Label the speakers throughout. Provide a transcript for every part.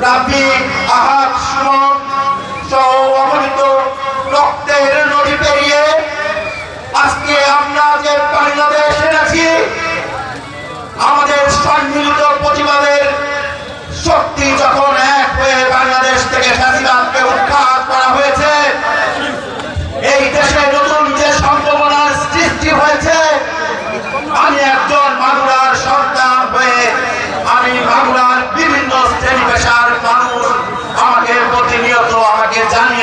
Speaker 1: রাব্বি আহাদ সুমন সহ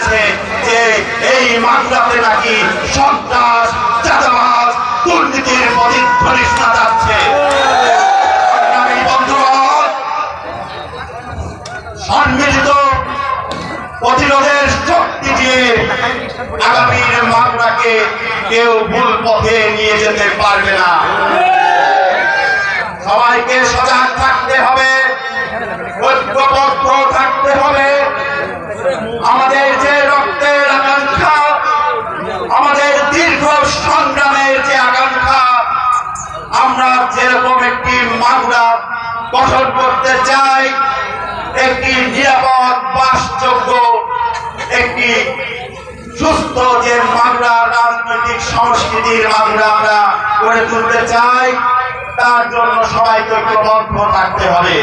Speaker 1: জানিয়েছে যে এই মাগুরাতে নাকি সন্ত্রাস, চাঁদাবাজ, দুর্নীতির প্রতিধ্বনি শোনা যাচ্ছে। সম্মিলিত প্রতিরোধের শক্তি দিয়ে আগামীর মামলাকে কেউ ভুল পথে নিয়ে যেতে পারবে না। সবাইকে সজাগ থাকতে হবে। গঠন করতে চাই। একটি নিরাপদ, বাসযোগ্য, একটি সুস্থ যে বাংলা রাজনৈতিক সংস্কৃতির বাংলা আমরা গড়ে তুলতে চাই, তার জন্য সবাইকে ঐক্যবদ্ধ থাকতে হবে।